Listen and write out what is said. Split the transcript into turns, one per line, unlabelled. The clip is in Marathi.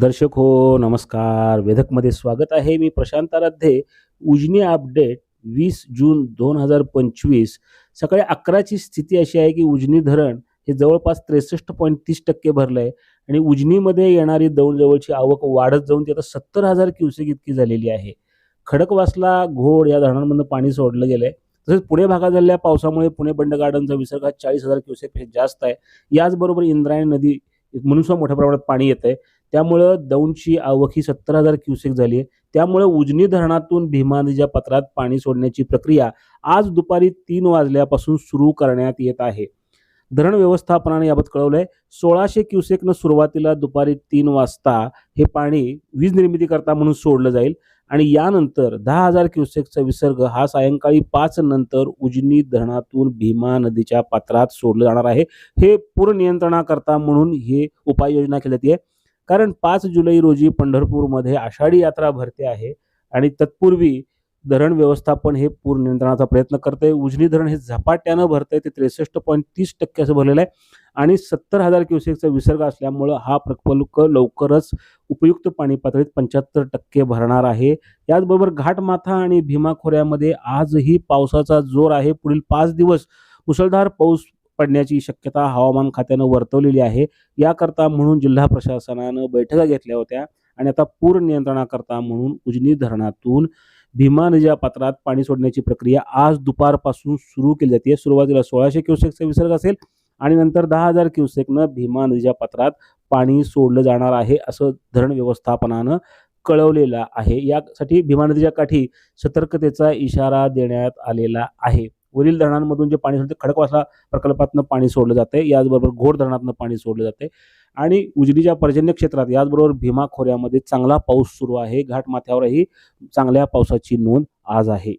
दर्शक हो नमस्कार. वेधकमध्ये स्वागत आहे मी प्रशांत आराध्ये. उजनी अपडेट वीस जून दोन हजार पंचवीस. सकाळी अकराची स्थिती अशी आहे की उजनी धरण हे जवळपास त्रेसष्ट पॉईंट तीस टक्के भरलं आहे आणि उजनीमध्ये येणारी दौंड जवळची आवक वाढत जाऊन ती आता सत्तर हजार क्युसेक इतकी झालेली आहे. खडकवासला घोड या धरणांमधून पाणी सोडलं गेलं आहे तसेच पुणे भागात झालेल्या पावसामुळे पुणे बंड गार्डनचा विसर्ग हा चाळीस हजार क्युसेकपेक्षा जास्त आहे. याचबरोबर इंद्रायणी नदी म्हणून मोठ्या प्रमाणात पाणी येत आहे त्यामुळं दौंडची आवक ही सत्तर हजार क्युसेक झाली आहे त्यामुळे उजनी धरणातून भीमा नदीच्या पात्रात पाणी सोडण्याची प्रक्रिया आज दुपारी तीन वाजल्यापासून सुरू करण्यात येत आहे. धरण व्यवस्थापनाने याबाबत कळवलंय. सोळाशे क्युसेकनं सुरुवातीला दुपारी तीन वाजता हे पाणी वीज निर्मिती करता म्हणून सोडलं जाईल आणि यानंतर दहा हजार क्युसेकचा विसर्ग हा सायंकाळी पाच नंतर उजनी धरणातून भीमा नदीच्या पात्रात सोडलं जाणार आहे. हे पूर नियंत्रणाकरता म्हणून हे उपाययोजना केली जाते. कारण पाच जुलै रोजी पंढरपूरमध्ये आषाढी यात्रा भरते आहे आणि तत्पूर्वी धरण व्यवस्थापन हे पूर नियंत्रणाचा प्रयत्न करते उजनी धरण हे झपाट्यानं भरतंय. ते त्रेसष्ट पॉईंट तीस टक्के असं भरलेलं आहे. आणि सत्तर हजार क्युसेकचा विसर्ग असल्यामुळं हा प्रकल्प लवकरच उपयुक्त पाणी पातळीत पंच्याहत्तर टक्के भरणार आहे. याचबरोबर घाटमाथा आणि भीमा खोऱ्यामध्ये आजही पावसाचा जोर आहे. पुढील पाच दिवस मुसळधार पाऊस पडण्याची शक्यता हवामान खात्यानं वर्तवलेली आहे. याकरता म्हणून जिल्हा प्रशासनानं बैठका घेतल्या होत्या आणि आता पूर नियंत्रणाकरता म्हणून उजनी धरणातून भीमा नदीच्या पात्रात पाणी सोडण्याची प्रक्रिया आज दुपारपासून सुरू केली जाते. सुरुवातीला सोळाशे क्युसेकचा विसर्ग असेल आणि नंतर दहा हजार क्युसेकनं भीमा नदीच्या पात्रात पाणी सोडलं जाणार आहे असं धरण व्यवस्थापनानं कळवलेलं आहे. यासाठी भीमा नदीच्या काठी सतर्कतेचा इशारा देण्यात आलेला आहे. वरील धरणांमधून जे पाणी सोडते खडकवासला प्रकल्पातनं पाणी सोडलं जाते याचबरोबर घोड धरणातनं पाणी सोडलं जाते आणि उजनीच्या पर्जन्य क्षेत्रात याचबरोबर भीमा खोऱ्यामध्ये चांगला पाऊस सुरू आहे. घाटमाथ्यावरही चांगल्या पावसाची नोंद आज आहे.